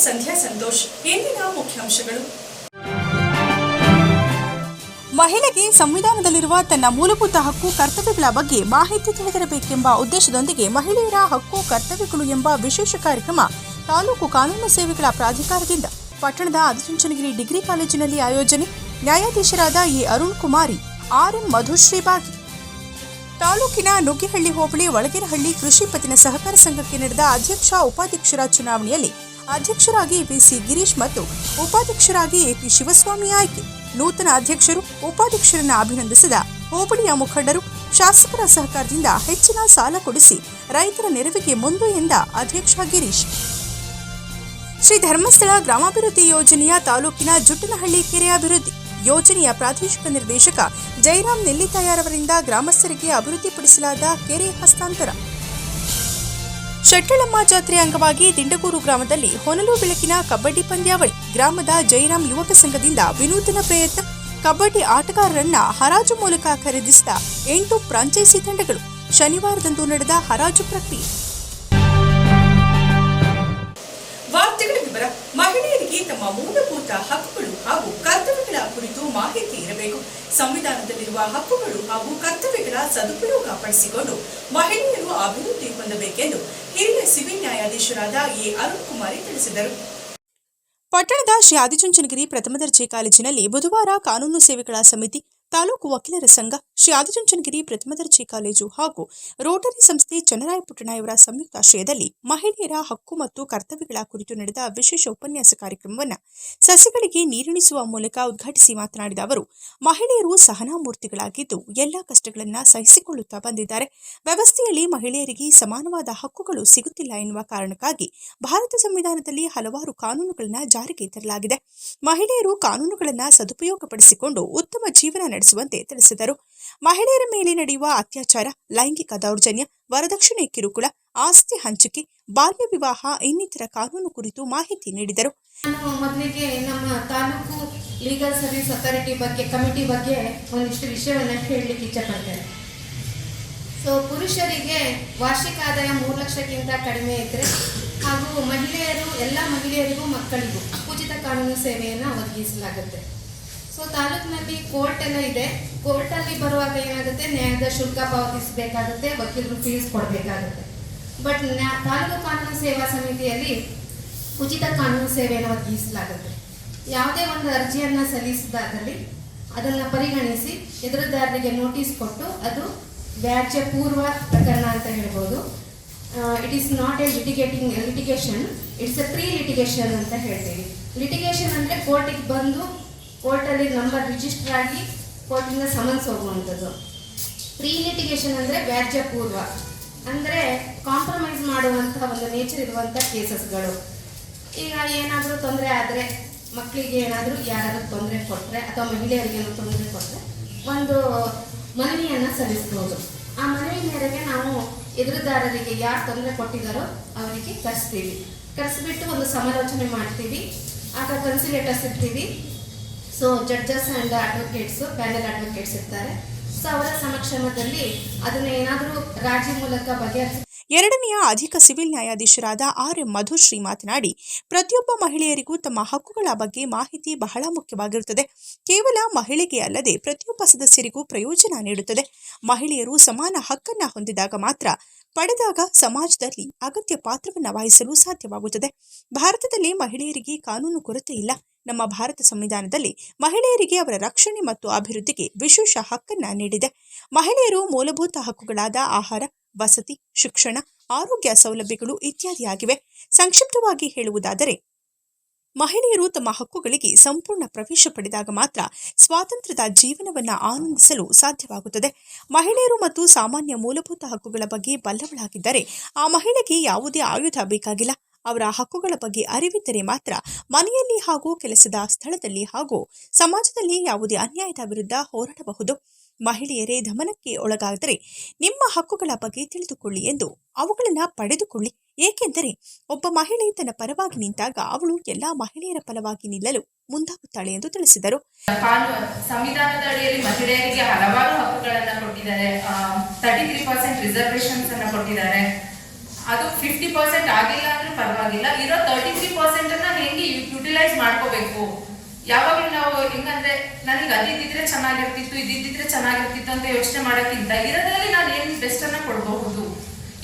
ಸಂಧ್ಯಾ ಸಂತೋಷ್ ಇಂದಿನ ಮುಖ್ಯಾಂಶಗಳು? ಮಹಿಳೆಗೆ ಸಂವಿಧಾನದಲ್ಲಿರುವ ತನ್ನ ಮೂಲಭೂತ ಹಕ್ಕು ಕರ್ತವ್ಯಗಳ ಬಗ್ಗೆ ಮಾಹಿತಿ ತಿಳಿದಿರಬೇಕೆಂಬ ಉದ್ದೇಶದೊಂದಿಗೆ ಮಹಿಳೆಯರ ಹಕ್ಕು, ಕರ್ತವ್ಯಗಳು ಎಂಬ ವಿಶೇಷ ಕಾರ್ಯಕ್ರಮ ತಾಲೂಕು ಕಾನೂನು ಸೇವೆಗಳ ಪ್ರಾಧಿಕಾರದಿಂದ ಪಟ್ಟಣದ ಅದಿಚುಂಚನಗಿರಿ ಡಿಗ್ರಿ ಕಾಲೇಜಿನಲ್ಲಿ ಆಯೋಜನೆ. ನ್ಯಾಯಾಧೀಶರಾದ ಎ. ಅರುಣ್ ಕುಮಾರಿ ಆರ್ಎಂ ಮಧುಶ್ರೀ ಬಾಗಿ. ತಾಲೂಕಿನ ನುಗ್ಗಿಹಳ್ಳಿ ಹೋಬಳಿ, ಒಳಗಿನಹಳ್ಳಿ ಕೃಷಿ ಪತ್ತಿನ ಸಹಕಾರ ಸಂಘಕ್ಕೆ ನಡೆದ ಅಧ್ಯಕ್ಷ, ಉಪಾಧ್ಯಕ್ಷರ ಚುನಾವಣೆಯಲ್ಲಿ ಅಧ್ಯಕ್ಷರಾಗಿ ಬಿಸಿ ಗಿರೀಶ್ ಮತ್ತು ಉಪಾಧ್ಯಕ್ಷರಾಗಿ ಎಪಿ ಶಿವಸ್ವಾಮಿ ಆಯ್ಕೆ. ನೂತನ ಅಧ್ಯಕ್ಷರು ಉಪಾಧ್ಯಕ್ಷರನ್ನು ಅಭಿನಂದಿಸಿದ ಹೋಬಳಿಯ ಮುಖಂಡರು ಶಾಸಕರ ಸಹಕಾರದಿಂದ ಹೆಚ್ಚಿನ ಸಾಲ ಕೊಡಿಸಿ ರೈತರ ನೆರವಿಗೆ ಮುಂದು ಎಂದ ಅಧ್ಯಕ್ಷ ಗಿರೀಶ್. ಶ್ರೀ ಧರ್ಮಸ್ಥಳ ಗ್ರಾಮಾಭಿವೃದ್ಧಿ ಯೋಜನೆಯ ತಾಲೂಕಿನ ಜುಟ್ಟನಹಳ್ಳಿ ಕೆರೆ ಅಭಿವೃದ್ಧಿ ಯೋಜನೆಯ ಪ್ರಾದೇಶಿಕ ನಿರ್ದೇಶಕ ಜೈರಾಮ್ ನೆಲ್ಲಿತಾಯಾರವರಿಂದ ಗ್ರಾಮಸ್ಥರಿಗೆ ಅಭಿವೃದ್ಧಿಪಡಿಸಲಾದ ಕೆರೆ ಹಸ್ತಾಂತರ. ಶೆಟ್ಟಳಮ್ಮ ಜಾತ್ರೆ ಅಂಗವಾಗಿ ದಿಂಡಗೂರು ಗ್ರಾಮದಲ್ಲಿ ಹೊನಲು ಬೆಳಕಿನ ಕಬಡ್ಡಿ ಪಂದ್ಯಾವಳಿ. ಗ್ರಾಮದ ಜೈರಾಮ್ ಯುವಕ ಸಂಘದಿಂದ ವಿನೂತನ ಪ್ರಯತ್ನ. ಕಬಡ್ಡಿ ಆಟಗಾರರನ್ನ ಹರಾಜು ಮೂಲಕ ಖರೀದಿಸಿದ ಎಂಟು ಫ್ರಾಂಚೈಸಿ ತಂಡಗಳು. ಶನಿವಾರದಂದು ನಡೆದ ಹರಾಜು ಪ್ರಕ್ರಿಯೆ. ವಾರ್ತೆಗಳ ವಿವರ ಮಹಿಳೆಯರಿಗೆ ತಮ್ಮ ಮೂಲಭೂತ ಹಕ್ಕುಗಳು ಹಾಗೂ ಕರ್ತವ್ಯಗಳ ಕುರಿತು ಮಾಹಿತಿ ಇರಬೇಕು. ಸಂವಿಧಾನದಲ್ಲಿರುವ ಹಕ್ಕುಗಳು ಹಾಗೂ ಕರ್ತವ್ಯಗಳ ಸದುಪಯೋಗ ಪಡಿಸಿಕೊಂಡು ಮಹಿಳೆಯರು ಅಭಿವೃದ್ಧಿ ಹೊಂದಬೇಕೆಂದು ಹಿರಿಯ ಸಿವಿಲ್ ನ್ಯಾಯಾಧೀಶರಾದ ಎ. ಅರುಣ್ ಕುಮಾರಿ ತಿಳಿಸಿದರು. ಪಟ್ಟಣದ ಶ್ರೀ ಆದಿಚುಂಚನಗಿರಿ ಪ್ರಥಮ ದರ್ಜೆ ಕಾಲೇಜಿನಲ್ಲಿ ಬುಧವಾರ ಕಾನೂನು ಸೇವೆಗಳ ಸಮಿತಿ ತಾಲೂಕು ವಕೀಲರ ಸಂಘ, ಶ್ರೀ ಆದಿಚುಂಚನಗಿರಿ ಪ್ರಥಮ ದರ್ಜೆ ಕಾಲೇಜು ಹಾಗೂ ರೋಟರಿ ಸಂಸ್ಥೆ ಚನ್ನರಾಯ ಸಂಯುಕ್ತ ಸಂಯುಕ್ತಾಶ್ರಯದಲ್ಲಿ ಮಹಿಳೆಯರ ಹಕ್ಕು ಮತ್ತು ಕರ್ತವ್ಯಗಳ ಕುರಿತು ನಡೆದ ವಿಶೇಷ ಉಪನ್ಯಾಸ ಕಾರ್ಯಕ್ರಮವನ್ನು ಸಸಿಗಳಿಗೆ ನೀರುಣಿಸುವ ಮೂಲಕ ಉದ್ಘಾಟಿಸಿ ಮಾತನಾಡಿದ ಅವರು, ಮಹಿಳೆಯರು ಸಹನಾಮೂರ್ತಿಗಳಾಗಿದ್ದು ಎಲ್ಲ ಕಷ್ಟಗಳನ್ನು ಸಹಿಸಿಕೊಳ್ಳುತ್ತಾ ಬಂದಿದ್ದಾರೆ. ವ್ಯವಸ್ಥೆಯಲ್ಲಿ ಮಹಿಳೆಯರಿಗೆ ಸಮಾನವಾದ ಹಕ್ಕುಗಳು ಸಿಗುತ್ತಿಲ್ಲ ಎನ್ನುವ ಕಾರಣಕ್ಕಾಗಿ ಭಾರತ ಸಂವಿಧಾನದಲ್ಲಿ ಹಲವಾರು ಕಾನೂನುಗಳನ್ನು ಜಾರಿಗೆ ತರಲಾಗಿದೆ. ಮಹಿಳೆಯರು ಕಾನೂನುಗಳನ್ನು ಸದುಪಯೋಗಪಡಿಸಿಕೊಂಡು ಉತ್ತಮ ಜೀವನ ನಡೆಸುವಂತೆ ತಿಳಿಸಿದರು. ಮಹಿಳೆಯರ ಮೇಲೆ ನಡೆಯುವ ಅತ್ಯಾಚಾರ, ಲೈಂಗಿಕ ದೌರ್ಜನ್ಯ, ವರದಕ್ಷಿಣೆ, ಕಿರುಕುಳ, ಆಸ್ತಿ ಹಂಚಿಕೆ, ಬಾಲ್ಯ ವಿವಾಹ, ಇನ್ನಿತರ ಕಾನೂನು ಕುರಿತು ಮಾಹಿತಿ ನೀಡಿದರು. ಮೊದಲಿಗೆ ನಮ್ಮ ತಾಲೂಕು ಲೀಗಲ್ ಸರ್ವಿಸ್ ಅಥಾರಿಟಿ ಬಗ್ಗೆ ಕಮಿಟಿ ಬಗ್ಗೆ ಒಂದಿಷ್ಟು ವಿಷಯವನ್ನು ಹೇಳಲಿಕ್ಕೆ ಇಚ್ಛಪಡ್ತೇನೆ. ಸೊ ಪುರುಷರಿಗೆ ವಾರ್ಷಿಕ ಆದಾಯ ಮೂರು ಲಕ್ಷಕ್ಕಿಂತ ಕಡಿಮೆ ಇದ್ದರೆ ಹಾಗೂ ಮಹಿಳೆಯರು, ಎಲ್ಲ ಮಹಿಳೆಯರಿಗೂ ಮಕ್ಕಳಿಗೂ ಉಚಿತ ಕಾನೂನು ಸೇವೆಯನ್ನು ಒದಗಿಸಲಾಗುತ್ತೆ. ಸೊ ತಾಲೂಕಿನಲ್ಲಿ ಕೋರ್ಟ್ ಎಲ್ಲ ಇದೆ. ಕೋರ್ಟಲ್ಲಿ ಬರುವಾಗ ಏನಾಗುತ್ತೆ? ನ್ಯಾಯದ ಶುಲ್ಕ ಪಾವತಿಸಬೇಕಾಗುತ್ತೆ, ವಕೀಲರು ಫೀಸ್ ಕೊಡಬೇಕಾಗುತ್ತೆ. ಬಟ್ ತಾಲೂಕು ಕಾನೂನು ಸೇವಾ ಸಮಿತಿಯಲ್ಲಿ ಉಚಿತ ಕಾನೂನು ಸೇವೆಯನ್ನು ಒದಗಿಸಲಾಗುತ್ತೆ. ಯಾವುದೇ ಒಂದು ಅರ್ಜಿಯನ್ನು ಸಲ್ಲಿಸಿದಾಗಲಿ ಅದನ್ನು ಪರಿಗಣಿಸಿ ಎದುರುದಾರರಿಗೆ ನೋಟಿಸ್ ಕೊಟ್ಟು ಅದು ವ್ಯಾಜ್ಯ ಪೂರ್ವ ಪ್ರಕರಣ ಅಂತ ಹೇಳ್ಬೋದು. It is not a litigating litigation it's a pre litigation ಅಂತ ಹೇಳ್ತೀವಿ. ಲಿಟಿಗೇಷನ್ ಅಂದರೆ ಕೋರ್ಟಿಗೆ ಬಂದು ಕೋರ್ಟಲ್ಲಿ ನಂಬರ್ ರಿಜಿಸ್ಟರ್ ಆಗಿ ಕೋರ್ಟಿಂದ ಸಮನ್ಸ್ ಹೋಗುವಂಥದ್ದು. ಪ್ರೀ ಲಿಟಿಗೇಷನ್ ಅಂದರೆ ವ್ಯಾಜ್ಯ ಪೂರ್ವ ಅಂದರೆ ಕಾಂಪ್ರಮೈಸ್ ಮಾಡುವಂಥ ಒಂದು ನೇಚರ್ ಇರುವಂಥ ಕೇಸಸ್ಗಳು ಈಗ ಏನಾದರೂ ತೊಂದರೆ ಆದರೆ ಮಕ್ಕಳಿಗೆ ಏನಾದರೂ ಯಾರಾದರೂ ತೊಂದರೆ ಕೊಟ್ಟರೆ ಅಥವಾ ಮಹಿಳೆಯರಿಗೆ ತೊಂದರೆ ಕೊಟ್ಟರೆ ಒಂದು ಮನವಿಯನ್ನು ಸಲ್ಲಿಸ್ಬೋದು. ಆ ಮನವಿ ಮೇರೆಗೆ ನಾವು ಎದುರುದಾರರಿಗೆ ಯಾರು ತೊಂದರೆ ಕೊಟ್ಟಿದ್ದಾರೋ ಅವರಿಗೆ ಕರೆಸ್ತೀವಿ. ಕರೆಸ್ಬಿಟ್ಟು ಒಂದು ಸಮಾಲೋಚನೆ ಮಾಡ್ತೀವಿ. ಆಗ ಕನ್ಸಿಲೇಟರ್ಸ್ ಇರ್ತೀವಿ so judges and advocates panel advocates ಇರ್ತಾರೆ. ಸೊ ಅವರ ಸಮಕ್ಷಮದಲ್ಲಿ ಅದನ್ನ ಏನಾದರೂ ರಾಜಿ ಮೂಲಕ ಬಗೆಹರಿಸಿ ಎರಡನೆಯ ಅಧಿಕ ಸಿವಿಲ್ ನ್ಯಾಯಾಧೀಶರಾದ ಆರ್ ಎಂ ಮಧುಶ್ರೀ ಮಾತನಾಡಿ, ಪ್ರತಿಯೊಬ್ಬ ಮಹಿಳೆಯರಿಗೂ ತಮ್ಮ ಹಕ್ಕುಗಳ ಬಗ್ಗೆ ಮಾಹಿತಿ ಬಹಳ ಮುಖ್ಯವಾಗಿರುತ್ತದೆ. ಕೇವಲ ಮಹಿಳೆಗೆ ಅಲ್ಲದೆ ಪ್ರತಿಯೊಬ್ಬ ಸದಸ್ಯರಿಗೂ ಪ್ರಯೋಜನ ನೀಡುತ್ತದೆ. ಮಹಿಳೆಯರು ಸಮಾನ ಹಕ್ಕನ್ನ ಹೊಂದಿದಾಗ ಮಾತ್ರ ಪಡೆದಾಗ ಸಮಾಜದಲ್ಲಿ ಅಗತ್ಯ ಪಾತ್ರವನ್ನು ವಹಿಸಲು ಸಾಧ್ಯವಾಗುತ್ತದೆ. ಭಾರತದಲ್ಲಿ ಮಹಿಳೆಯರಿಗೆ ಕಾನೂನು ಕೊರತೆ ಇಲ್ಲ. ನಮ್ಮ ಭಾರತ ಸಂವಿಧಾನದಲ್ಲಿ ಮಹಿಳೆಯರಿಗೆ ಅವರ ರಕ್ಷಣೆ ಮತ್ತು ಅಭಿವೃದ್ಧಿಗೆ ವಿಶೇಷ ಹಕ್ಕನ್ನ ನೀಡಿದೆ. ಮಹಿಳೆಯರು ಮೂಲಭೂತ ಹಕ್ಕುಗಳಾದ ಆಹಾರ, ವಸತಿ, ಶಿಕ್ಷಣ, ಆರೋಗ್ಯ ಸೌಲಭ್ಯಗಳು ಇತ್ಯಾದಿಯಾಗಿವೆ ಸಂಕ್ಷಿಪ್ತವಾಗಿ ಹೇಳುವುದಾದರೆ, ಮಹಿಳೆಯರು ತಮ್ಮ ಹಕ್ಕುಗಳಿಗೆ ಸಂಪೂರ್ಣ ಪ್ರವೇಶ ಪಡೆದಾಗ ಮಾತ್ರ ಸ್ವಾತಂತ್ರ್ಯದ ಜೀವನವನ್ನು ಆನಂದಿಸಲು ಸಾಧ್ಯವಾಗುತ್ತದೆ. ಮಹಿಳೆಯರು ಮತ್ತು ಸಾಮಾನ್ಯ ಮೂಲಭೂತ ಹಕ್ಕುಗಳ ಬಗ್ಗೆ ಬಲ್ಲವಳಾಗಿದ್ದರೆ ಆ ಮಹಿಳೆಗೆ ಯಾವುದೇ ಆಯುಧ ಬೇಕಾಗಿಲ್ಲ. ಅವರ ಹಕ್ಕುಗಳ ಬಗ್ಗೆ ಅರಿವಿದ್ದರೆ ಮಾತ್ರ ಮನೆಯಲ್ಲಿ ಹಾಗೂ ಕೆಲಸದ ಸ್ಥಳದಲ್ಲಿ ಹಾಗೂ ಸಮಾಜದಲ್ಲಿ ಯಾವುದೇ ಅನ್ಯಾಯದ ವಿರುದ್ಧ ಹೋರಾಡಬಹುದು. ಮಹಿಳೆಯರೇ ದಮನಕ್ಕೆ ಒಳಗಾದರೆ ನಿಮ್ಮ ಹಕ್ಕುಗಳ ಬಗ್ಗೆ ತಿಳಿದುಕೊಳ್ಳಿ ಎಂದು ಅವುಗಳನ್ನು ಪಡೆದುಕೊಳ್ಳಿ. ಏಕೆಂದರೆ ಒಬ್ಬ ಮಹಿಳೆ ತನ್ನ ಪರವಾಗಿ ನಿಂತಾಗ ಅವಳು ಎಲ್ಲಾ ಮಹಿಳೆಯರ ಪರವಾಗಿ ನಿಲ್ಲಲು ಮುಂದಾಗುತ್ತಾಳೆ ಎಂದು ತಿಳಿಸಿದರು. ಸಂವಿಧಾನದ ಅಡಿಯಲ್ಲಿ ಮಹಿಳೆಯರಿಗೆ ಹಲವಾರು ಹಕ್ಕುಗಳನ್ನು ಕೊಟ್ಟಿದ್ದಾರೆ. ತರ್ಟಿ ತ್ರೀ ಪರ್ಸೆಂಟ್ ರಿಸರ್ವೇಶನ್ಸ್ ಅನ್ನು ಕೊಟ್ಟಿದ್ದಾರೆ. ಅದು ಫಿಫ್ಟಿ ಪರ್ಸೆಂಟ್ ಆಗಿಲ್ಲ ಅಂದ್ರೆ ಪರವಾಗಿಲ್ಲ. ಇರೋ ತರ್ಟಿ ತ್ರೀ ಪರ್ಸೆಂಟ್ ಅನ್ನ ಹೆಂಗೆ ಯುಟಿಲೈಸ್ ಮಾಡ್ಕೋಬೇಕು? ಯಾವಾಗಲೂ ನಾವು ಹೆಂಗಂದ್ರೆ ನನಗೆ ಅದಿದ್ದಿದ್ರೆ ಚೆನ್ನಾಗಿರ್ತಿತ್ತು ಇದಿದ್ದಿದ್ರೆ ಚೆನ್ನಾಗಿರ್ತಿತ್ತು ಅಂತ ಯೋಚನೆ ಮಾಡೋಕ್ಕಿಂತ ಇರೋದ್ರಲ್ಲಿ ನಾನು ಏನು ಬೆಸ್ಟ್ ಅನ್ನ ಕೊಡಬಹುದು?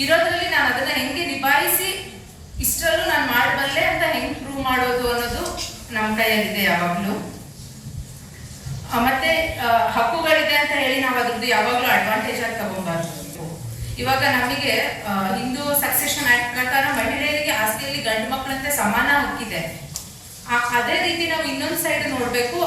ಇರೋದ್ರಲ್ಲಿ ನಾನು ಅದನ್ನ ಹೆಂಗೆ ನಿಭಾಯಿಸಿ ಇಷ್ಟರಲ್ಲೂ ನಾನು ಮಾಡಬಲ್ಲೆ ಅಂತ ಹೆಂಗೆ ಪ್ರೂವ್ ಮಾಡೋದು ಅನ್ನೋದು ನಮ್ಮ ಕೈಯಲ್ಲಿದೆ ಯಾವಾಗಲೂ. ಮತ್ತೆ ಹಕ್ಕುಗಳಿದೆ ಅಂತ ಹೇಳಿ ನಾವು ಅದ್ರದ್ದು ಯಾವಾಗಲೂ ಅಡ್ವಾಂಟೇಜ್ ಆಗಿ ತಗೊಬಾರ್ದು. ಇವಾಗ ನಮಗೆ ಹಿಂದೂ ಸಕ್ಸೆಷನ್ ಆಕ್ಟ್ ಪ್ರಕಾರ ಮಹಿಳೆಯರಿಗೆ ಆಸ್ತಿಯಲ್ಲಿ ಗಂಡು ಮಕ್ಕಳಂತೆ ಸಮಾನ ಹಕ್ಕಿದೆ ಅದೇ ರೀತಿ ನಾವು ಇನ್ನೊಂದು ಸೈಡ್ ನೋಡ್ಬೇಕು.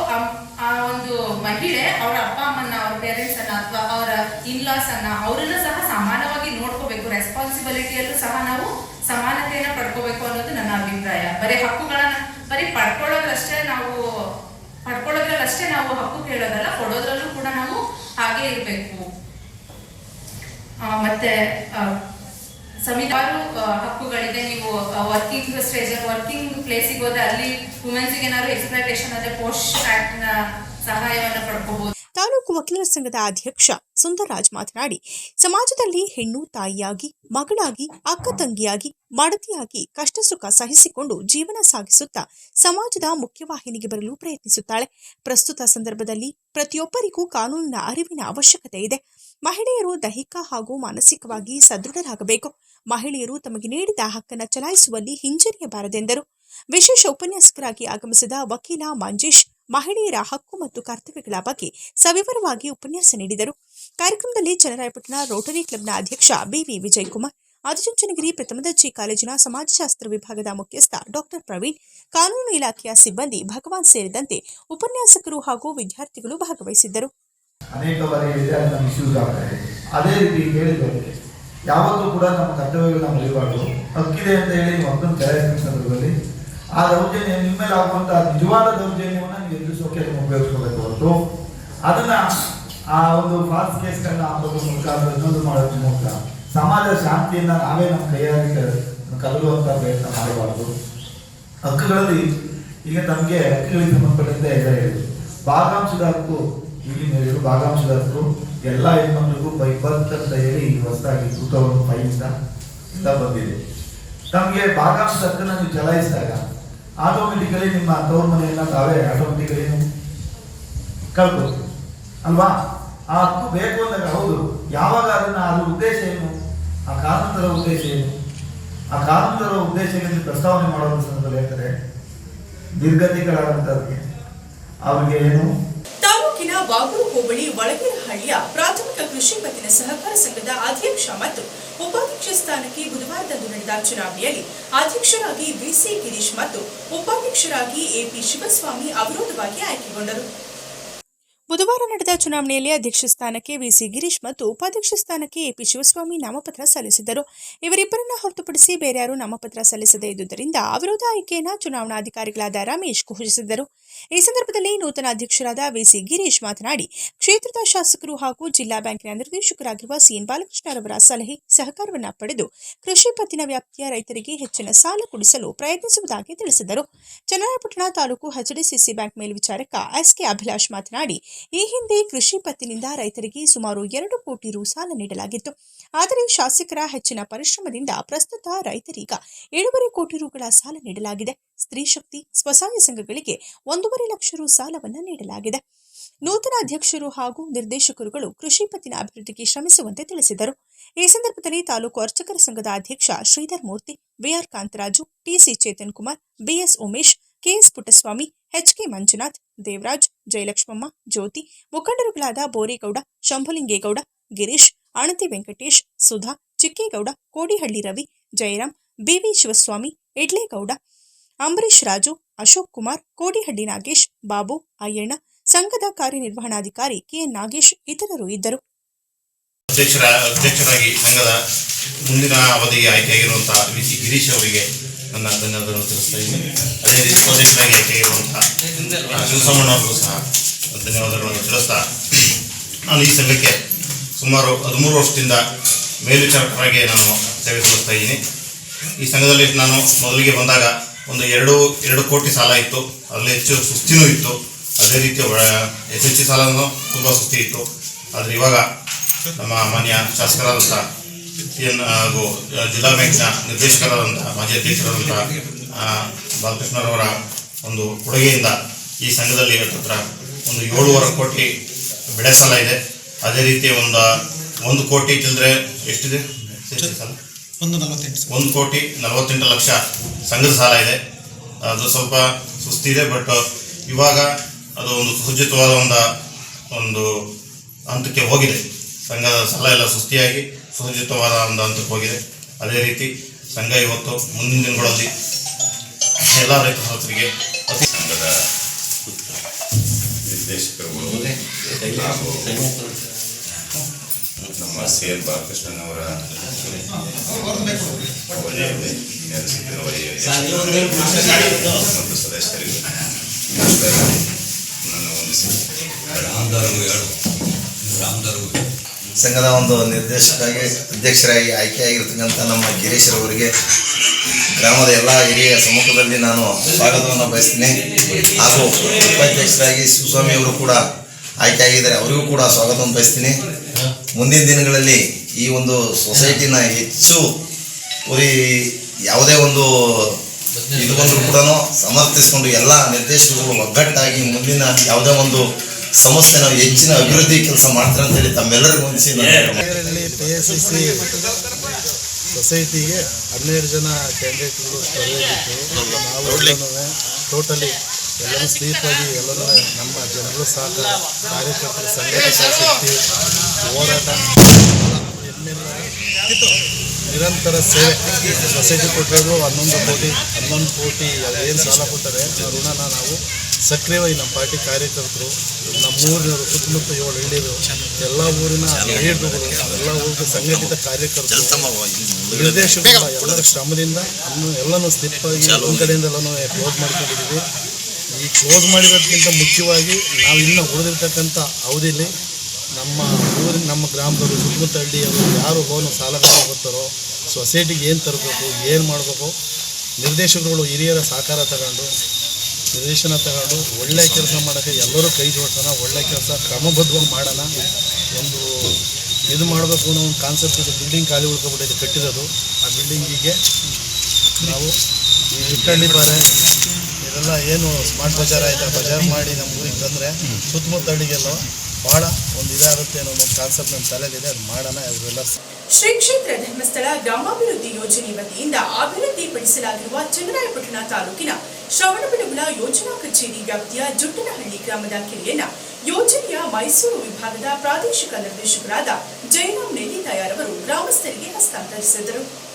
ಆ ಒಂದು ಮಹಿಳೆ ಅವರ ಅಪ್ಪ ಅಮ್ಮನ ಅವ್ರ ಪೇರೆಂಟ್ಸ್ ಅನ್ನ ಅಥವಾ ಅವರ ಇನ್ಲಾಸ್ ಅನ್ನ ಅವರನ್ನ ಸಹ ಸಮಾನವಾಗಿ ನೋಡ್ಕೋಬೇಕು. ರೆಸ್ಪಾನ್ಸಿಬಿಲಿಟಿಯಲ್ಲೂ ಸಹ ನಾವು ಸಮಾನತೆಯನ್ನ ಪಡ್ಕೋಬೇಕು ಅನ್ನೋದು ನನ್ನ ಅಭಿಪ್ರಾಯ. ಬರೀ ಹಕ್ಕುಗಳನ್ನ, ಬರೀ ಪಡ್ಕೊಳ್ಳೋದ್ರಷ್ಟೇ ನಾವು, ಪಡ್ಕೊಳ್ಳೋದ್ರಲ್ಲಷ್ಟೇ ನಾವು ಹಕ್ಕು ಕೇಳೋದಲ್ಲ, ಕೊಡೋದ್ರಲ್ಲೂ ಕೂಡ ನಾವು ಹಾಗೆ ಇರಬೇಕು. ಮತ್ತೆ ಸಂವಿಧಾನ ಹಕ್ಕುಗಳಿದೆ. ನೀವು ವರ್ಕಿಂಗ್ ಸ್ಟೇಜ್ ವರ್ಕಿಂಗ್ ಪ್ಲೇಸಿಗೆ ಹೋದ್ರೆ ಅಲ್ಲಿ ವುಮೆನ್ಸ್ಗೆ ಏನಾದ್ರು ಎಕ್ಸ್ಪ್ಲೈಟೇಷನ್ ಅಂದ್ರೆ ಪೋಸ್ಟ್ ಆಕ್ಟ್ನ ಸಹಾಯವನ್ನು ಪಡ್ಕೋಬಹುದು ತಾಲೂಕು ವಕೀಲರ ಸಂಘದ ಅಧ್ಯಕ್ಷ ಸುಂದರರಾಜ್ ಮಾತನಾಡಿ, ಸಮಾಜದಲ್ಲಿ ಹೆಣ್ಣು ತಾಯಿಯಾಗಿ, ಮಗಳಾಗಿ, ಅಕ್ಕ ತಂಗಿಯಾಗಿ ಮಡತಿಯಾಗಿ ಕಷ್ಟ ಸುಖ ಸಹಿಸಿಕೊಂಡು ಜೀವನ ಸಾಗಿಸುತ್ತಾ ಸಮಾಜದ ಮುಖ್ಯವಾಹಿನಿಗೆ ಬರಲು ಪ್ರಯತ್ನಿಸುತ್ತಾಳೆ. ಪ್ರಸ್ತುತ ಸಂದರ್ಭದಲ್ಲಿ ಪ್ರತಿಯೊಬ್ಬರಿಗೂ ಕಾನೂನಿನ ಅರಿವಿನ ಅವಶ್ಯಕತೆ ಇದೆ. ಮಹಿಳೆಯರು ದೈಹಿಕ ಹಾಗೂ ಮಾನಸಿಕವಾಗಿ ಸದೃಢರಾಗಬೇಕು. ಮಹಿಳೆಯರು ತಮಗೆ ನೀಡಿದ ಹಕ್ಕನ್ನು ಚಲಾಯಿಸುವಲ್ಲಿ ಹಿಂಜರಿಯಬಾರದೆಂದರು. ವಿಶೇಷ ಉಪನ್ಯಾಸಕರಾಗಿ ಆಗಮಿಸಿದ ವಕೀಲ ಮಂಜೇಶ್, ಮಹಿಳೆಯರ ಹಕ್ಕು ಮತ್ತು ಕರ್ತವ್ಯಗಳ ಬಗ್ಗೆ ಸವಿವರವಾಗಿ ಉಪನ್ಯಾಸ ನೀಡಿದರು. ಕಾರ್ಯಕ್ರಮದಲ್ಲಿ ಚನ್ನರಾಯಪಟ್ಟಣ ರೋಟರಿ ಕ್ಲಬ್ನ ಅಧ್ಯಕ್ಷ ಬಿವಿ ವಿಜಯಕುಮಾರ್, ಆದಿಚುಂಚನಗಿರಿ ಪ್ರಥಮ ದರ್ಜೆ ಕಾಲೇಜಿನ ಸಮಾಜಶಾಸ್ತ್ರ ವಿಭಾಗದ ಮುಖ್ಯಸ್ಥ ಡಾಕ್ಟರ್ ಪ್ರವೀಣ್, ಕಾನೂನು ಇಲಾಖೆಯ ಸಿಬ್ಬಂದಿ ಭಗವಾನ್ ಸೇರಿದಂತೆ ಉಪನ್ಯಾಸಕರು ಹಾಗೂ ವಿದ್ಯಾರ್ಥಿಗಳು ಭಾಗವಹಿಸಿದ್ದರು. ಅನೇಕ ಬಾರಿ ಹೇಳಿದ್ರೆ ಅದು ನಮ್ಗೆ ಇಶ್ಯೂಸ್ ಆಗ್ತದೆ ಅದೇ ರೀತಿ ಹೇಳಿದ್ದಾರೆ ಯಾವತ್ತೂ ಕೂಡ ನಮ್ಮ ಕರ್ತವ್ಯಗಳನ್ನ ಮರಿಬಾರ್ದು ಹಕ್ಕಿದೆ ಅಂತ ಹೇಳಿ ನೀವು ಹಕ್ಕನ್ನು ಚಲಾಯಿಸಿದ ಸಂದರ್ಭದಲ್ಲಿ ಆ ದೌರ್ಜನ್ಯ ನಿಮ್ಮ ಮೇಲೆ ಆಗುವಂತಹ ನಿಜವಾದ ದೌರ್ಜನ್ಯವನ್ನು ನೀವು ಎದುರಿಸೋಕೆ ಅದನ್ನು ಉಪಯೋಗಿಸ್ಕೋಬೇಕು ಹೊರತು. ಅದನ್ನ ಆ ಒಂದು ಫಾಸ್ಟ್ ಕೇಸ್ಗಳನ್ನ ಹಾಕೋದ್ರ ಮೂಲಕ ಅಥವಾ ಇನ್ನೊಂದು ಮಾಡೋದ್ರ ಮೂಲಕ ಸಮಾಜ ಶಾಂತಿಯನ್ನ ನಾವೇ ನಮ್ಮ ಕೈಯಾಗಿ ಕದಲುವಂತ ಪ್ರಯತ್ನ ಮಾಡಬಾರ್ದು. ಹಕ್ಕುಗಳಲ್ಲಿ ಈಗ ನಮಗೆ ಹಕ್ಕುಗಳಿಗೆ ಸಂಬಂಧಪಟ್ಟಂತೆ ಹೇಳಿದ್ರು. ಭಾಗಾಂಶದ ಹಕ್ಕು ಈಗಿನ ಹೇಳಿದ್ರು ಭಾಗಾಂಶದ ಹಕ್ಕು ಎಲ್ಲ ಹೆಣ್ಮಕ್ಳಿಗೂ ಬೈ ಬರ್ತ್ ಅಂತ ಹೇಳಿ ಹೊಸದಾಗಿ ಟೂ ತೌಸಂಡ್ ಫೈವ್ ಇಂದ ಇಂದ ಬಂದಿದೆ. ಹಕ್ಕನ್ನು ನೀವು ಚಲಾಯಿಸಿದಾಗ ಆಟೋಮೆಟಿಕಲಿ ನಿಮ್ಮ ತವ್ರ ಮನೆಯನ್ನ ತಾವೇ ಆಟೋಮೆಟಿಕಲಿ ಕಳ್ಕೊಳ್ತೀವಿ ಅಲ್ವಾ? ಆ ಹಕ್ಕು ಬೇಕು ಅಂದಾಗ ಹೌದು. ಯಾವಾಗ ಅದನ್ನ ಅದ್ರ ಉದ್ದೇಶ ಏನು? ಆ ಕಾನೂನರ ಉದ್ದೇಶ ಏನು? ಆ ಕಾನೂನರ ಉದ್ದೇಶ ಉದ್ದೇಶಗಳನ್ನು ಪ್ರಸ್ತಾವನೆ ಮಾಡುವಂತ ಸಂದರ್ಭದಲ್ಲಿ ಹೇಳ್ತಾರೆ. ನಿರ್ಗತಿಗಳಾದಂಥವ್ರಿಗೆ ಅವ್ರಿಗೆ ಏನು? ತಾಲೂಕಿನ ಬಾಗೂರು ಹೋಬಳಿ ಒಳಗೇರಹಳ್ಳಿಯ ಪ್ರಾಥಮಿಕ ಕೃಷಿ ಪತ್ತಿನ ಸಹಕಾರ ಸಂಘದ ಅಧ್ಯಕ್ಷ ಮತ್ತು ಉಪಾಧ್ಯಕ್ಷ ಸ್ಥಾನಕ್ಕೆ ಬುಧವಾರದಂದು ನಡೆದ ಚುನಾವಣೆಯಲ್ಲಿ ಅಧ್ಯಕ್ಷರಾಗಿ ಬಿಸಿ ಗಿರೀಶ್ ಮತ್ತು ಉಪಾಧ್ಯಕ್ಷರಾಗಿ ಎಪಿ ಶಿವಸ್ವಾಮಿ ಅವಿರೋಧವಾಗಿ ಆಯ್ಕೆಗೊಂಡರು. ಬುಧವಾರ ನಡೆದ ಚುನಾವಣೆಯಲ್ಲಿ ಅಧ್ಯಕ್ಷ ಸ್ಥಾನಕ್ಕೆ ವಿಸಿ ಗಿರೀಶ್ ಮತ್ತು ಉಪಾಧ್ಯಕ್ಷ ಸ್ಥಾನಕ್ಕೆ ಎಪಿ ಶಿವಸ್ವಾಮಿ ನಾಮಪತ್ರ ಸಲ್ಲಿಸಿದರು ಇವರಿಬ್ಬರನ್ನ ಹೊರತುಪಡಿಸಿ ಬೇರ್ಯಾರು ನಾಮಪತ್ರ ಸಲ್ಲಿಸದೇ ಇದ್ದುದರಿಂದ ಅವಿರೋಧ ಆಯ್ಕೆಯನ್ನ ಚುನಾವಣಾಧಿಕಾರಿಗಳಾದ ರಮೇಶ್ ಘೋಷಿಸಿದರು ಈ ಸಂದರ್ಭದಲ್ಲಿ ನೂತನ ಅಧ್ಯಕ್ಷರಾದ ವಿಸಿ ಗಿರೀಶ್ ಮಾತನಾಡಿ, ಕ್ಷೇತ್ರದ ಶಾಸಕರು ಹಾಗೂ ಜಿಲ್ಲಾ ಬ್ಯಾಂಕಿನ ನಿರ್ದೇಶಕರಾಗಿರುವ ಸಿಎನ್ ಬಾಲಕೃಷ್ಣರವರ ಸಲಹೆ, ಸಹಕಾರವನ್ನು ಪಡೆದು ಕೃಷಿ ಪತ್ತಿನ ವ್ಯಾಪ್ತಿಯ ರೈತರಿಗೆ ಹೆಚ್ಚಿನ ಸಾಲ ಕೊಡಿಸಲು ಪ್ರಯತ್ನಿಸುವುದಾಗಿ ತಿಳಿಸಿದರು. ಚನ್ನರಾಯಪಟ್ಟಣ ತಾಲೂಕು ಎಚ್ಡಿಸಿಸಿ ಬ್ಯಾಂಕ್ ಮೇಲ್ವಿಚಾರಕ ಎಸ್ಕೆ ಅಭಿಲಾಷ್ ಮಾತನಾಡಿ ಈ ಹಿಂದೆ ಕೃಷಿ ಪತ್ತಿನಿಂದ ರೈತರಿಗೆ ಸುಮಾರು ಎರಡು ಕೋಟಿ ರು ಸಾಲ ನೀಡಲಾಗಿತ್ತು. ಆದರೆ ಶಾಸಕರ ಹೆಚ್ಚಿನ ಪರಿಶ್ರಮದಿಂದ ಪ್ರಸ್ತುತ ರೈತರೀಗ ಏಳೂವರೆ ಕೋಟಿ ರುಗಳ ಸಾಲ ನೀಡಲಾಗಿದೆ. ಸ್ತ್ರೀ ಶಕ್ತಿ, ಸ್ವಸಹಾಯ ಸಂಘಗಳಿಗೆ ಒಂದೂವರೆ ಲಕ್ಷ ರು ಸಾಲವನ್ನು ನೀಡಲಾಗಿದೆ. ನೂತನ ಅಧ್ಯಕ್ಷರು ಹಾಗೂ ನಿರ್ದೇಶಕರುಗಳು ಕೃಷಿ ಪತ್ತಿನ ಅಭಿವೃದ್ಧಿಗೆ ಶ್ರಮಿಸುವಂತೆ ತಿಳಿಸಿದರು. ಈ ಸಂದರ್ಭದಲ್ಲಿ ತಾಲೂಕು ಅರ್ಚಕರ ಸಂಘದ ಅಧ್ಯಕ್ಷ Shridhar Murthy BR Kantharaju, TC Chetan Kumar, BS Umesh, KS Puttaswamy HK Manjunath, Devaraj Jayalakshmamma, Jyothi, ಮುಖಂಡರುಗಳಾದ Boregowda, Shambhulingegowda, Girish Anati Venkatesh, Sudha, Chikkegowda, Kodihalli Ravi, Jayaram, BV Shivaswamy, Idlegowda Ambareesh Raju, Ashok Kumar, Kodihalli Nagesh, Babu, Ayyanna, ಸಂಘದ ಕಾರ್ಯನಿರ್ವಹಣಾಧಿಕಾರಿ ಕೆಎನ್ ನಾಗೇಶ್ ಇತರರು ಇದ್ದರು. ಅಧ್ಯಕ್ಷರ ಅಧ್ಯಕ್ಷರಾಗಿ ಸಂಘದ ಮುಂದಿನ ಅವಧಿಗೆ ಆಯ್ಕೆಯಾಗಿರುವಂತಹ ಗಿರೀಶ್ ಅವರಿಗೆ ನನ್ನ ಧನ್ಯವಾದಗಳನ್ನು ತಿಳಿಸ್ತಾ ಇದ್ದೀನಿ ಅದೇ ರೀತಿ ಉಪಾಧ್ಯಕ್ಷರಾಗಿ ಆಯ್ಕೆಯಾಗಿರುವಂತಹ ಶಿವಸಮ್ಮನವ್ರಿಗೂ ಸಹ ಧನ್ಯವಾದಗಳನ್ನು ತಿಳಿಸ್ತಾ, ನಾನು ಈ ಸಭೆಗೆ ಸುಮಾರು ಹದಿಮೂರು ವರ್ಷದಿಂದ ಮೇಲ್ವಿಚಾರಕರಾಗಿ ನಾನು ಸೇವೆ ಸಲ್ಲಿಸ್ತಾ ಇದ್ದೀನಿ. ಈ ಸಂಘದಲ್ಲಿ ನಾನು ಮೊದಲಿಗೆ ಬಂದಾಗ ಒಂದು ಎರಡು ಎರಡು ಕೋಟಿ ಸಾಲ ಇತ್ತು. ಅದರಲ್ಲಿ ಹೆಚ್ಚು ಸುಸ್ತಿನೂ ಇತ್ತು. ಅದೇ ರೀತಿ ಹೆಚ್ಚು ಹೆಚ್ಚು ಸಾಲನೂ ತುಂಬ ಸುಸ್ತಿ ಇತ್ತು. ಆದರೆ ಇವಾಗ ನಮ್ಮ ಮಾನ್ಯ ಶಾಸಕರಾದಂಥ ಹಾಗೂ ಜಿಲ್ಲಾ ಬ್ಯಾಂಕ್ನ ನಿರ್ದೇಶಕರಾದಂಥ ಮಾಜಿ ಅಧ್ಯಕ್ಷರಾದಂಥ ಆ, ಬಾಲಕೃಷ್ಣರವರ ಒಂದು ಕೊಡುಗೆಯಿಂದ ಈ ಸಂಘದಲ್ಲಿ ಹತ್ರ ಒಂದು ಏಳುವರೆ ಕೋಟಿ ಬೆಳೆ ಸಾಲ ಇದೆ. ಅದೇ ರೀತಿ ಒಂದು ಒಂದು ಕೋಟಿ ಚಿಲ್ಲರೆ ಎಷ್ಟಿದೆ? ಸಾಲ ಒಂದು ನಲವತ್ತೆಂಟು ಒಂದು ಕೋಟಿ ನಲವತ್ತೆಂಟು ಲಕ್ಷ ಸಂಘದ ಸಾಲ ಇದೆ. ಅದು ಸ್ವಲ್ಪ ಸುಸ್ತಿದೆ ಬಟ್ ಇವಾಗ ಅದು ಒಂದು ಸುಸಜ್ಜಿತವಾದ ಒಂದು ಒಂದು ಹಂತಕ್ಕೆ ಹೋಗಿದೆ. ಸಂಘದ ಸಲ ಎಲ್ಲ ಸುಸ್ತಿಯಾಗಿ ಸುಸಜ್ಜಿತವಾದ ಒಂದು ಹಂತಕ್ಕೆ ಹೋಗಿದೆ. ಅದೇ ರೀತಿ ಸಂಘ ಇವತ್ತು ಮುಂದಿನ ದಿನಗಳಲ್ಲಿ ಎಲ್ಲ ರೈತ ಸದಸ್ಯರಿಗೆ ಅತಿ ಸಂಘದ ನಿರ್ದೇಶಕರುಗಳು ಹಾಗೂ ನಮ್ಮ ಸಿ ಎಲ್ ಬಾಲಕೃಷ್ಣನವರ ಅವರ ಸದಸ್ಯರಿಗೆ ವಲಯವಿದೆ ಮತ್ತು ಸದಸ್ಯರಿಗೆ. ನನ್ನ ವಂದಿಸಿ ಸಂಘದ ಒಂದು ನಿರ್ದೇಶಕರಾಗಿ, ಅಧ್ಯಕ್ಷರಾಗಿ ಆಯ್ಕೆಯಾಗಿರ್ತಕ್ಕಂಥ ನಮ್ಮ ಗಿರೀಶ್ ಅವರಿಗೆ ಗ್ರಾಮದ ಎಲ್ಲ ಹಿರಿಯ ಸಮ್ಮುಖದಲ್ಲಿ ನಾನು ಸ್ವಾಗತವನ್ನು ಬಯಸ್ತೀನಿ. ಹಾಗೂ ಉಪಾಧ್ಯಕ್ಷರಾಗಿ ಸುಸ್ವಾಮಿ ಅವರು ಕೂಡ ಆಯ್ಕೆಯಾಗಿದ್ದಾರೆ ಅವರಿಗೂ ಕೂಡ ಸ್ವಾಗತವನ್ನು ಬಯಸ್ತೀನಿ. ಮುಂದಿನ ದಿನಗಳಲ್ಲಿ ಈ ಒಂದು ಸೊಸೈಟಿನ ಹೆಚ್ಚು ಉರಿ ಯಾವುದೇ ಒಂದು ಇದು ಬಂದರೂ ಕೂಡ ಸಮರ್ಥಿಸಿಕೊಂಡು ಎಲ್ಲ ನಿರ್ದೇಶಕರು ಒಗ್ಗಟ್ಟಾಗಿ ಮುಂದಿನ ಯಾವುದೇ ಒಂದು ಸಂಸ್ಥೆನ ಹೆಚ್ಚಿನ ಅಭಿವೃದ್ಧಿ ಕೆಲಸ ಮಾಡ್ತಾರೆ ಅಂತ ಹೇಳಿ ತಮ್ಮೆಲ್ಲರಿಗೂ ಹೊಂದಿಸಿ ಪಿ ಎಸ್ ಸಿ ಸೊಸೈಟಿಗೆ ಹನ್ನೆರಡು ಜನ ಕ್ಯಾಂಡಿಡೇಟ್ಗಳು ಸ್ಪರ್ಧೆಗಿತ್ತು ನಾವು ಟೋಟಲಿ ಎಲ್ಲರೂ ಸ್ಲೀಪಾಗಿ ಎಲ್ಲರೂ ನಮ್ಮ ಜನರು ಸಹಕಾರ ಕಾರ್ಯಕರ್ತರ ಸಂಘಟನೆ ಶಕ್ತಿ ಹೋರಾಟ. ಎಲ್ಲೆಲ್ಲ ನಿರಂತರ ಸೇವೆ ಸೊಸೈಟಿ ಕೊಟ್ಟಿರೋದು ಹನ್ನೊಂದು ಕೋಟಿ ಹನ್ನೊಂದು ಕೋಟಿ ಏನು ಸಾಲ ಕೊಟ್ಟರೆ ಆ ಋಣನ ನಾವು ಸಕ್ರಿಯವಾಗಿ ನಮ್ಮ ಪಾರ್ಟಿ ಕಾರ್ಯಕರ್ತರು, ನಮ್ಮ ಊರಿನವರು, ಸುತ್ತಮುತ್ತ ಏಳು ಹಳ್ಳಿರು ಎಲ್ಲ ಊರಿನ ಲೀಡರ್ಗಳು ಎಲ್ಲ ಊರಿನ ಸಂಘಟಿತ ಕಾರ್ಯಕರ್ತರು, ನಿರ್ದೇಶಕರು, ಎಲ್ಲರ ಶ್ರಮದಿಂದ ಇನ್ನು ಎಲ್ಲನೂ ಸ್ಥಿರವಾಗಿ ಒಂದು ಕಡೆಯಿಂದ ಎಲ್ಲನೂ ಕ್ಲೋಸ್ ಮಾಡ್ಕೊಂಡಿದ್ದೀವಿ. ಈ ಕ್ಲೋಸ್ ಮಾಡಿರೋದಕ್ಕಿಂತ ಮುಖ್ಯವಾಗಿ ನಾವು ಇನ್ನೂ ಉಳಿದಿರ್ತಕ್ಕಂಥ ಅವಧಿಯಲ್ಲಿ ನಮ್ಮ ಊರಿನ, ನಮ್ಮ ಗ್ರಾಮದವರು ಸುತ್ತಮುತ್ತ ಹಳ್ಳಿಯವರು ಯಾರು ಲೋನು ಸಾಲ ಬರ್ತಾರೋ ಸೊಸೈಟಿಗೆ ಏನು ತರಬೇಕು, ಏನು ಮಾಡಬೇಕು, ನಿರ್ದೇಶಕರುಗಳು ಹಿರಿಯರ ಸಹಕಾರ ತಗೊಂಡು, ನಿರ್ದೇಶನ ತಗೊಂಡು ಒಳ್ಳೆ ಕೆಲಸ ಮಾಡೋಕ್ಕೆ ಎಲ್ಲರೂ ಕೈ ಜೋಡಿಸೋಣ, ಒಳ್ಳೆ ಕೆಲಸ ಕ್ರಮಬದ್ಧವಾಗಿ ಮಾಡೋಣ. ಒಂದು ಇದು ಮಾಡಬೇಕು ಅನ್ನೋ ಒಂದು ಕಾನ್ಸೆಪ್ಟ್ ಇದೆ ಬಿಲ್ಡಿಂಗ್ ಖಾಲಿ ಉಳ್ಕೊಬಿಟ್ಟಿದೆ ಕಟ್ಟಿರೋದು. ಆ ಬಿಲ್ಡಿಂಗಿಗೆ ನಾವು ಇಟ್ಟಳ್ಳಿ ಬಾರೆ ಇದೆಲ್ಲ ಏನು ಸ್ಮಾರ್ಟ್ ಬಜಾರ್ ಆಯಿತಾ, ಬಜಾರ್ ಮಾಡಿ ನಮ್ಮ ಊರಿಗೆ ತಂದರೆ ಸುತ್ತಮುತ್ತ ಹಳ್ಳಿಗೆಲ್ಲ ಭಾಳ ಒಂದು ಇದಾಗುತ್ತೆ ಅನ್ನೋ ಒಂದು ಕಾನ್ಸೆಪ್ಟ್ ನಮ್ಮ ತಲೆಯಲ್ಲಿದೆ ಅದು ಮಾಡೋಣ ಅವರೆಲ್ಲ ಶ್ರೀ ಕ್ಷೇತ್ರ ಧರ್ಮಸ್ಥಳ ಗ್ರಾಮಾಭಿವೃದ್ಧಿ ಯೋಜನೆ ವತಿಯಿಂದ ಅಭಿವೃದ್ಧಿಪಡಿಸಲಾಗಿರುವ ಚನ್ನರಾಯಪಟ್ಟಣ ತಾಲೂಕಿನ ಶ್ರವಣಬೆಳಗೊಳ ಯೋಜನಾ ಕಚೇರಿ ವ್ಯಾಪ್ತಿಯ ಜುಟ್ಟನಹಳ್ಳಿ ಗ್ರಾಮದ ಕೆರೆಯನ್ನ ಯೋಜನೆಯ ಮೈಸೂರು ವಿಭಾಗದ ಪ್ರಾದೇಶಿಕ ನಿರ್ದೇಶಕರಾದ ಜಯರಾಮ್ ಅವರು ಗ್ರಾಮಸ್ಥರಿಗೆ ಹಸ್ತಾಂತರಿಸಿದರು.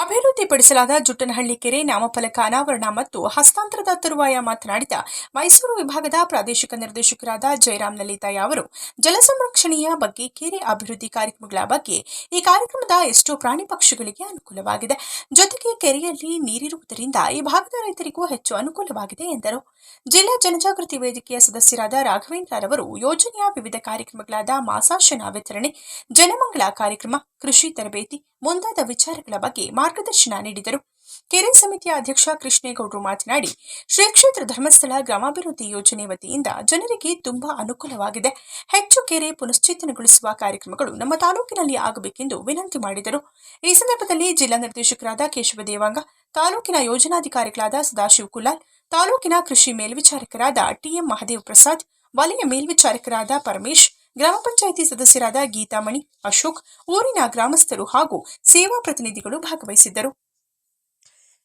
ಅಭಿವೃದ್ಧಿಪಡಿಸಲಾದ ಜುಟ್ಟನಹಳ್ಳಿ ಕೆರೆ ನಾಮಫಲಕ ಅನಾವರಣ ಮತ್ತು ಹಸ್ತಾಂತರದ ತರುವಾಯ ಮಾತನಾಡಿದ ಮೈಸೂರು ವಿಭಾಗದ ಪ್ರಾದೇಶಿಕ ನಿರ್ದೇಶಕರಾದ ಜಯರಾಮ್ ಲಲಿತಾಯ ಅವರು, ಜಲ ಸಂರಕ್ಷಣೆಯ ಬಗ್ಗೆ, ಕೆರೆ ಅಭಿವೃದ್ಧಿ ಕಾರ್ಯಕ್ರಮಗಳ ಬಗ್ಗೆ ಈ ಕಾರ್ಯಕ್ರಮದ ಎಷ್ಟೋ ಪ್ರಾಣಿ ಪಕ್ಷಿಗಳಿಗೆ ಅನುಕೂಲವಾಗಿದೆ. ಜೊತೆಗೆ ಕೆರೆಯಲ್ಲಿ ನೀರಿರುವುದರಿಂದ ಈ ಭಾಗದ ರೈತರಿಗೂ ಹೆಚ್ಚು ಅನುಕೂಲವಾಗಿದೆ ಎಂದರು. ಜಿಲ್ಲಾ ಜನಜಾಗೃತಿ ವೇದಿಕೆಯ ಸದಸ್ಯರಾದ ರಾಘವೇಂದ್ರರವರು ಯೋಜನೆಯ ವಿವಿಧ ಕಾರ್ಯಕ್ರಮಗಳಾದ ಮಾಸಾಶನ ವಿತರಣೆ ಜನಮಂಗಳ ಕಾರ್ಯಕ್ರಮ, ಕೃಷಿ ತರಬೇತಿ ಮುಂತಾದ ವಿಚಾರಗಳ ಬಗ್ಗೆ ಮಾರ್ಗದರ್ಶನ ನೀಡಿದರು. ಕೆರೆ ಸಮಿತಿಯ ಅಧ್ಯಕ್ಷ ಕೃಷ್ಣೇಗೌಡರು ಮಾತನಾಡಿ, ಶ್ರೀ ಕ್ಷೇತ್ರ ಧರ್ಮಸ್ಥಳ ಗ್ರಾಮಾಭಿವೃದ್ಧಿ ಯೋಜನೆ ವತಿಯಿಂದ ಜನರಿಗೆ ತುಂಬಾ ಅನುಕೂಲವಾಗಿದೆ. ಹೆಚ್ಚು ಕೆರೆ ಪುನಶ್ಚೇತನಗೊಳಿಸುವ ಕಾರ್ಯಕ್ರಮಗಳು ನಮ್ಮ ತಾಲೂಕಿನಲ್ಲಿ ಆಗಬೇಕೆಂದು ವಿನಂತಿ ಮಾಡಿದರು. ಈ ಸಂದರ್ಭದಲ್ಲಿ ಜಿಲ್ಲಾ ನಿರ್ದೇಶಕರಾದ ಕೇಶವ ದೇವಾಂಗ, ತಾಲೂಕಿನ ಯೋಜನಾಧಿಕಾರಿಗಳಾದ ಸದಾಶಿವ ಕುಲಾಲ್, ತಾಲೂಕಿನ ಕೃಷಿ ಮೇಲ್ವಿಚಾರಕರಾದ ಟಿಎಂ ಮಹದೇವ್ ಪ್ರಸಾದ್, ವಲಯ ಮೇಲ್ವಿಚಾರಕರಾದ ಪರಮೇಶ್ ಗ್ರಾಮ ಪಂಚಾಯಿತಿ ಸದಸ್ಯರಾದ ಗೀತಾಮಣಿ, ಅಶೋಕ್, ಊರಿನ ಗ್ರಾಮಸ್ಥರು ಹಾಗೂ ಸೇವಾ ಪ್ರತಿನಿಧಿಗಳು ಭಾಗವಹಿಸಿದ್ದರು.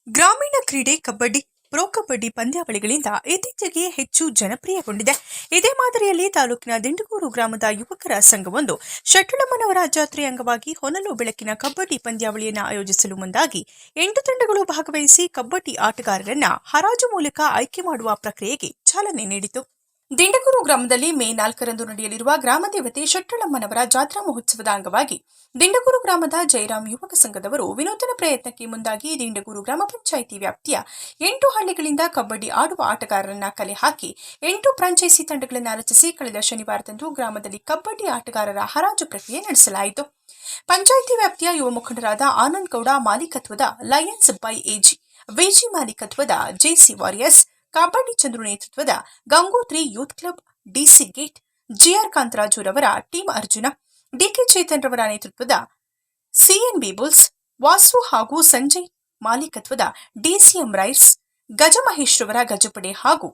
ಗ್ರಾಮೀಣ ಕ್ರೀಡೆ, ಕಬಡ್ಡಿ, ಪ್ರೊ ಕಬಡ್ಡಿ ಪಂದ್ಯಾವಳಿಗಳಿಂದ ಇತ್ತೀಚೆಗೆ ಹೆಚ್ಚು ಜನಪ್ರಿಯಗೊಂಡಿದೆ. ಇದೇ ಮಾದರಿಯಲ್ಲಿ ತಾಲೂಕಿನ ದಿಂಡಗೂರು ಗ್ರಾಮದ ಯುವಕರ ಸಂಘವೊಂದು ಶಟ್ಟಳಮ್ಮನವರ ಜಾತ್ರೆ ಅಂಗವಾಗಿ ಹೊನಲು ಬೆಳಕಿನ ಕಬಡ್ಡಿ ಪಂದ್ಯಾವಳಿಯನ್ನು ಆಯೋಜಿಸಲು ಮುಂದಾಗಿ ಎಂಟು ತಂಡಗಳು ಭಾಗವಹಿಸಿ ಕಬಡ್ಡಿ ಆಟಗಾರರನ್ನ ಹರಾಜು ಮೂಲಕ ಆಯ್ಕೆ ಮಾಡುವ ಪ್ರಕ್ರಿಯೆಗೆ ಚಾಲನೆ ನೀಡಿತು. ದಿಂಡಗೂರು ಗ್ರಾಮದಲ್ಲಿ ಮೇ ನಾಲ್ಕರಂದು ನಡೆಯಲಿರುವ ಗ್ರಾಮ ದೇವತೆ ಶೆಟ್ಟಳಮ್ಮನವರ ಜಾತ್ರಾ ಮಹೋತ್ಸವದ ಅಂಗವಾಗಿ ದಿಂಡಗೂರು ಗ್ರಾಮದ ಜಯರಾಮ್ ಯುವಕ ಸಂಘದವರು ವಿನೂತನ ಪ್ರಯತ್ನಕ್ಕೆ ಮುಂದಾಗಿ ದಿಂಡಗೂರು ಗ್ರಾಮ ಪಂಚಾಯಿತಿ ವ್ಯಾಪ್ತಿಯ ಎಂಟು ಹಳ್ಳಿಗಳಿಂದ ಕಬಡ್ಡಿ ಆಡುವ ಆಟಗಾರರನ್ನ ಕಲೆ ಹಾಕಿ ಎಂಟು ಫ್ರಾಂಚೈಸಿ ತಂಡಗಳನ್ನು ರಚಿಸಿ ಕಳೆದ ಶನಿವಾರದಂದು ಗ್ರಾಮದಲ್ಲಿ ಕಬಡ್ಡಿ ಆಟಗಾರರ ಹರಾಜು ಪ್ರಕ್ರಿಯೆ ನಡೆಸಲಾಯಿತು. ಪಂಚಾಯಿತಿ ವ್ಯಾಪ್ತಿಯ ಯುವ ಮುಖಂಡರಾದ ಆನಂದ್ ಗೌಡ ಮಾಲೀಕತ್ವದ ಲಯನ್ಸ್ ಬೈ ಎಜಿ, ವಿಜಿ ಮಾಲೀಕತ್ವದ ಜೆಸಿ ವಾರಿಯರ್ಸ್ ಕಬಡ್ಡಿ ಚಂದ್ರು ನೇತೃತ್ವದ Gangotri youth club, DC gate, GR ಕಾಂತರಾಜುರವರ team Arjuna, DK Chetan ರವರ ನೇತೃತ್ವದ ಸಿಎನ್ಬಿ ಬುಲ್ಸ್, ವಾಸು ಹಾಗೂ ಸಂಜಯ್ ಮಾಲೀಕತ್ವದ ಡಿಸಿಎಂ ರೈಟ್ಸ್ ಗಜಮಹೇಶ್ವರ ಗಜಪಡೆ ಹಾಗೂ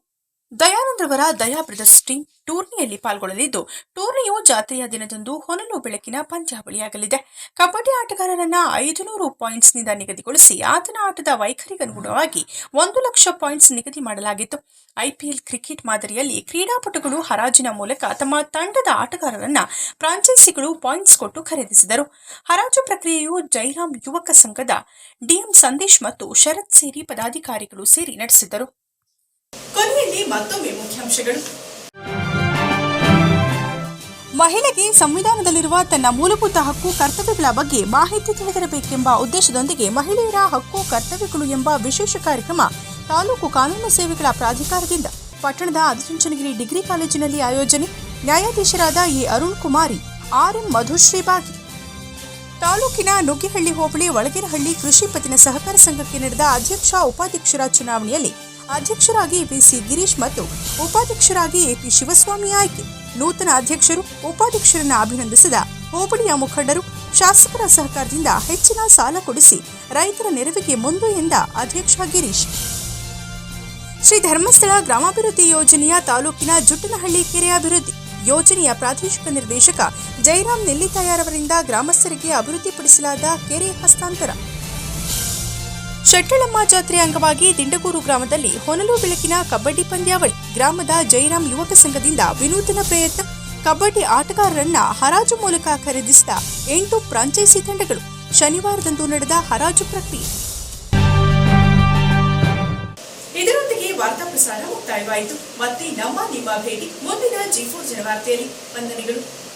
ದಯಾನಂದ್ರವರ ದಯಾ ಬ್ರದರ್ಸ್ ಟೀಮ್ ಟೂರ್ನಿಯಲ್ಲಿ ಪಾಲ್ಗೊಳ್ಳಲಿದ್ದು, ಟೂರ್ನಿಯು ಜಾತ್ರೆಯ ದಿನದಂದು ಹೊನಲು ಬೆಳಕಿನ ಪಂದ್ಯಾವಳಿಯಾಗಲಿದೆ ಕಬಡ್ಡಿ ಆಟಗಾರರನ್ನ ಐದು ನೂರು ಪಾಯಿಂಟ್ಸ್ನಿಂದ ನಿಗದಿಗೊಳಿಸಿ ಆತನ ಆಟದ ವೈಖರಿಗನುಗುಣವಾಗಿ ಒಂದು ಲಕ್ಷ ಪಾಯಿಂಟ್ಸ್ ನಿಗದಿ ಮಾಡಲಾಗಿತ್ತು. ಐಪಿಎಲ್ ಕ್ರಿಕೆಟ್ ಮಾದರಿಯಲ್ಲಿ ಕ್ರೀಡಾಪಟುಗಳು ಹರಾಜಿನ ಮೂಲಕ ತಮ್ಮ ತಂಡದ ಆಟಗಾರರನ್ನ ಫ್ರಾಂಚೈಸಿಗಳು ಪಾಯಿಂಟ್ಸ್ ಕೊಟ್ಟು ಖರೀದಿಸಿದರು. ಹರಾಜು ಪ್ರಕ್ರಿಯೆಯು ಜೈರಾಮ್ ಯುವಕ ಸಂಘದ ಡಿಎಂ ಸಂದೇಶ್ ಮತ್ತು ಶರತ್ ಸೇರಿ ಪದಾಧಿಕಾರಿಗಳು ಸೇರಿ ನಡೆಸಿದರು. ಕೊನೆಯಲ್ಲಿ ಮತ್ತೊಮ್ಮೆ ಮುಖ್ಯಾಂಶಗಳು. ಮಹಿಳೆಗೆ ಸಂವಿಧಾನದಲ್ಲಿರುವ ತನ್ನ ಮೂಲಭೂತ ಹಕ್ಕು ಕರ್ತವ್ಯಗಳ ಬಗ್ಗೆ ಮಾಹಿತಿ ತಿಳಿದಿರಬೇಕೆಂಬ ಉದ್ದೇಶದೊಂದಿಗೆ ಮಹಿಳೆಯರ ಹಕ್ಕು ಕರ್ತವ್ಯಗಳು ಎಂಬ ವಿಶೇಷ ಕಾರ್ಯಕ್ರಮ ತಾಲೂಕು ಕಾನೂನು ಸೇವೆಗಳ ಪ್ರಾಧಿಕಾರದಿಂದ ಪಟ್ಟಣದ ಅದಿಚುಂಚನಗಿರಿ ಡಿಗ್ರಿ ಕಾಲೇಜಿನಲ್ಲಿ ಆಯೋಜನೆ. ನ್ಯಾಯಾಧೀಶರಾದ ಎ. ಅರುಣ್ ಕುಮಾರಿ ಆರ್ಎಂ ಮಧುಶ್ರೀ ಬಾಗಿ. ತಾಲೂಕಿನ ನುಗ್ಗಿಹಳ್ಳಿ ಹೋಬಳಿ, ಒಳಗಿನಹಳ್ಳಿ ಕೃಷಿ ಪತ್ತಿನ ಸಹಕಾರ ಸಂಘಕ್ಕೆ ನಡೆದ ಅಧ್ಯಕ್ಷ, ಉಪಾಧ್ಯಕ್ಷರ ಚುನಾವಣೆಯಲ್ಲಿ ಅಧ್ಯಕ್ಷರಾಗಿ ಬಿಸಿ ಗಿರೀಶ್ ಮತ್ತು ಉಪಾಧ್ಯಕ್ಷರಾಗಿ ಎಪಿ ಶಿವಸ್ವಾಮಿ ಆಯ್ಕೆ. ನೂತನ ಅಧ್ಯಕ್ಷರು, ಉಪಾಧ್ಯಕ್ಷರನ್ನ ಅಭಿನಂದಿಸಿದ ಹೋಬಳಿಯ ಮುಖಂಡರು ಶಾಸಕರ ಸಹಕಾರದಿಂದ ಹೆಚ್ಚಿನ ಸಾಲ ಕೊಡಿಸಿ ರೈತರ ನೆರವಿಗೆ ಮುಂದು ಎಂದ ಅಧ್ಯಕ್ಷ ಗಿರೀಶ್. ಶ್ರೀ ಧರ್ಮಸ್ಥಳ ಗ್ರಾಮಾಭಿವೃದ್ಧಿ ಯೋಜನೆಯ ತಾಲೂಕಿನ ಜುಟ್ಟನಹಳ್ಳಿ ಕೆರೆ ಅಭಿವೃದ್ಧಿ. ಯೋಜನೆಯ ಪ್ರಾದೇಶಿಕ ನಿರ್ದೇಶಕ ಜಯರಾಮ್ ನೆಲ್ಲಿತಾಯಾರವರಿಂದ ಗ್ರಾಮಸ್ಥರಿಗೆ ಅಭಿವೃದ್ಧಿಪಡಿಸಲಾದ ಕೆರೆ ಹಸ್ತಾಂತರ. ಶೆಟ್ಟಳಮ್ಮ ಜಾತ್ರೆ ಅಂಗವಾಗಿ ದಿಂಡಗೂರು ಗ್ರಾಮದಲ್ಲಿ ಹೊನಲು ಬೆಳಕಿನ ಕಬಡ್ಡಿ ಪಂದ್ಯಾವಳಿ. ಗ್ರಾಮದ ಜೈರಾಮ್ ಯುವಕ ಸಂಘದಿಂದ ವಿನೂತನ ಪ್ರಯತ್ನ. ಕಬಡ್ಡಿ ಆಟಗಾರರನ್ನ ಹರಾಜು ಮೂಲಕ ಖರೀದಿಸಿದ ಎಂಟು ಫ್ರಾಂಚೈಸಿ ತಂಡಗಳು ಶನಿವಾರದಂದು ನಡೆದ ಹರಾಜು ಪ್ರಕ್ರಿಯೆ. ಇದರೊಂದಿಗೆ ವಾರ್ತಾ ಪ್ರಸಾರ ಮುಕ್ತಾಯವಾಯಿತು. ಮತ್ತೆ ನಮ್ಮ ನಿಮ್ಮ ಭೇಟಿ ಮುಂದಿನ ಜಿ ಫೋರ್ ಜನವಾರ್ತೆಯಲ್ಲಿ. ವಂದನೆಗಳು.